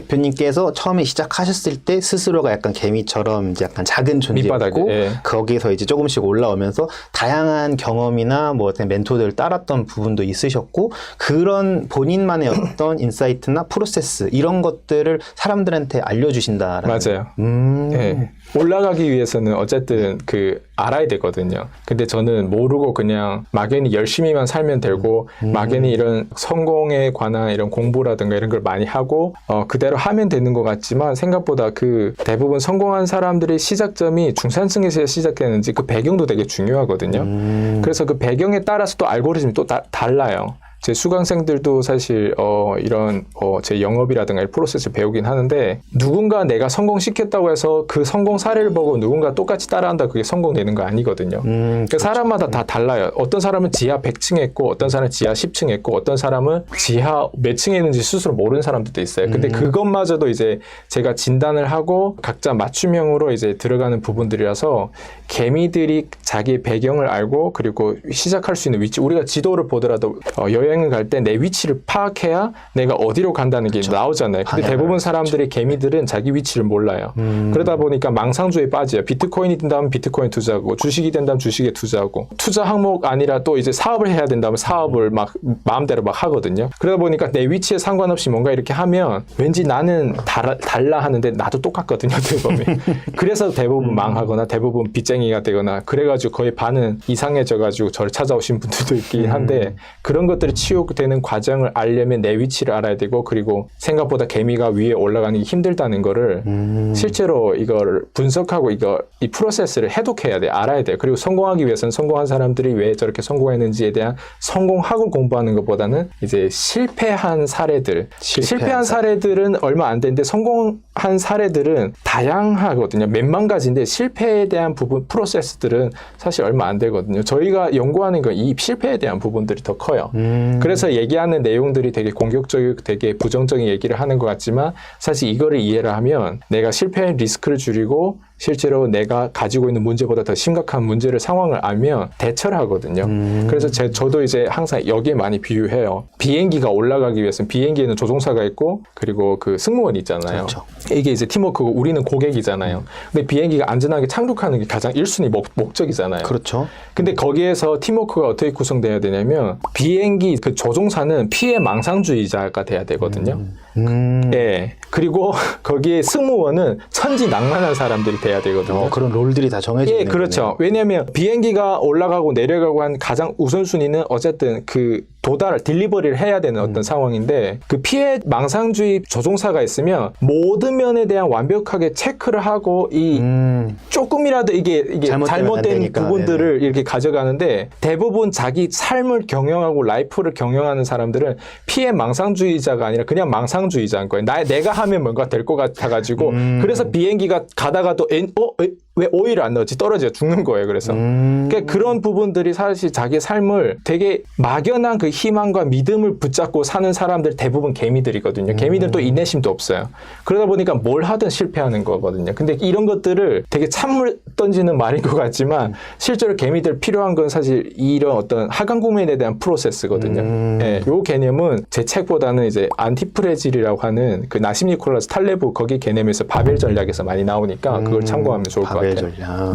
대표님께서 처음에 시작하셨을 때 스스로가 약간 개미처럼 이제 약간 작은 존재였고 예. 거기서 이제 조금씩 올라오면서 다양한 경험이나 뭐 어떤 멘토들을 따랐던 부분도 있으셨고 그런 본인만의 어떤 인사이트나 프로세스 이런 것들을 사람들한테 알려주신다라는 맞아요. 음. 예. 올라가기 위해서는 어쨌든 그 알아야 되거든요. 근데 저는 모르고 그냥 막연히 열심히만 살면 되고 막연히 이런 성공에 관한 이런 공부라든가 이런 걸 많이 하고 어 그대로 하면 되는 것 같지만 생각보다 그 대부분 성공한 사람들의 시작점이 중산층에서 시작했는지 그 배경도 되게 중요하거든요. 음. 그래서 그 배경에 따라서 또 알고리즘이 또 다- 달라요. 제 수강생들도 사실 어 이런 어 제 영업이라든가 이 프로세스를 배우긴 하는데 누군가 내가 성공시켰다고 해서 그 성공 사례를 보고 누군가 똑같이 따라한다 그게 성공되는 거 아니거든요. 음, 그 사람마다 다 달라요. 어떤 사람은 지하 100층 했고, 어떤 사람은 지하 10층 했고, 어떤 사람은 지하 몇 층에 있는지 스스로 모르는 사람들도 있어요. 근데 그것마저도 이제 제가 진단을 하고 각자 맞춤형으로 이제 들어가는 부분들이라서 개미들이 자기의 배경을 알고 그리고 시작할 수 있는 위치, 우리가 지도를 보더라도 어, 여행을 갈 때 내 위치를 파악해야 내가 어디로 간다는 게 나오잖아요. 근데 방향을 대부분 사람들이 개미들은 자기 위치를 몰라요. 그러다 보니까 망상주의에 빠져요. 비트코인이 된다면 비트코인 투자하고 주식이 된다면 주식에 투자하고 투자 항목 아니라 또 이제 사업을 해야 된다면 사업을 막 마음대로 막 하거든요. 그러다 보니까 내 위치에 상관없이 뭔가 이렇게 하면 왠지 나는 달라, 달라 하는데 나도 똑같거든요. 대부분. 그래서 대부분 망하거나 대부분 빚쟁이가 되거나 그래가지고 거의 반은 이상해져가지고 저를 찾아오신 분들도 있긴 한데 그런 것들이 치유되는 과정을 알려면 내 위치를 알아야 되고 그리고 생각보다 개미가 위에 올라가는 게 힘들다는 거를 음. 실제로 이걸 분석하고 이거 이 프로세스를 해독해야 돼 알아야 돼. 그리고 성공하기 위해서는 성공한 사람들이 왜 저렇게 성공했는지에 대한 성공학을 공부하는 것보다는 이제 실패한 사례들. 실패한 실패한 사례들은 얼마 안 되는데 성공한 사례들은 다양하거든요. 몇만 가지인데 실패에 대한 부분 프로세스들은 사실 얼마 안 되거든요 저희가 연구하는 건 이 실패에 대한 부분들이 더 커요 음. 그래서 얘기하는 내용들이 되게 공격적이고 되게 부정적인 얘기를 하는 것 같지만 사실 이거를 이해를 하면 내가 실패의 리스크를 줄이고 실제로 내가 가지고 있는 문제보다 더 심각한 문제를 상황을 알면 대처를 하거든요. 음. 그래서 제, 저도 이제 항상 여기에 많이 비유해요. 비행기가 올라가기 위해서는 비행기에는 조종사가 있고 그리고 그 승무원이 있잖아요. 그렇죠. 이게 이제 팀워크고 우리는 고객이잖아요. 근데 비행기가 안전하게 착륙하는 게 가장 1순위 목, 목적이잖아요. 그렇죠. 근데 거기에서 팀워크가 어떻게 구성돼야 되냐면 비행기 그 조종사는 피해 망상주의자가 돼야 되거든요. 음. 예. 그리고 거기에 승무원은 천지 낭만한 사람들이 돼야 되거든요. 어, 그런 롤들이 다 정해져 예, 있는 그렇죠. 왜냐하면 비행기가 올라가고 내려가고 한 가장 우선순위는 어쨌든 그 도달, 딜리버리를 해야 되는 음. 어떤 상황인데 그 피해 망상주의 조종사가 있으면 모든 면에 대한 완벽하게 체크를 하고 이 음. 조금이라도 이게 이게 잘못된 부분들을 이렇게 가져가는데 대부분 자기 삶을 경영하고 라이프를 경영하는 사람들은 피해 망상주의자가 아니라 그냥 망상주의자인 거예요. 나 내가 하면 뭔가 될 것 같아가지고 음. 그래서 비행기가 가다가도 엔, 어? 에? 왜 오일을 안 넣었지? 떨어져 죽는 거예요. 그래서 음. 그러니까 그런 부분들이 사실 자기 삶을 되게 막연한 그 희망과 믿음을 붙잡고 사는 사람들 대부분 개미들이거든요. 개미들 또 인내심도 없어요. 그러다 보니까 뭘 하든 실패하는 거거든요. 근데 이런 것들을 되게 찬물 던지는 말인 것 같지만 실제로 개미들 필요한 건 사실 이런 어떤 하강 국면에 대한 프로세스거든요. 음. 예, 요 개념은 제 책보다는 이제 안티프레질이라고 하는 그 나심 니콜라스 탈레브 거기 개념에서 바벨 전략에서 많이 나오니까 그걸 참고하면 좋을 것 바벨 같아요. 전략. 네.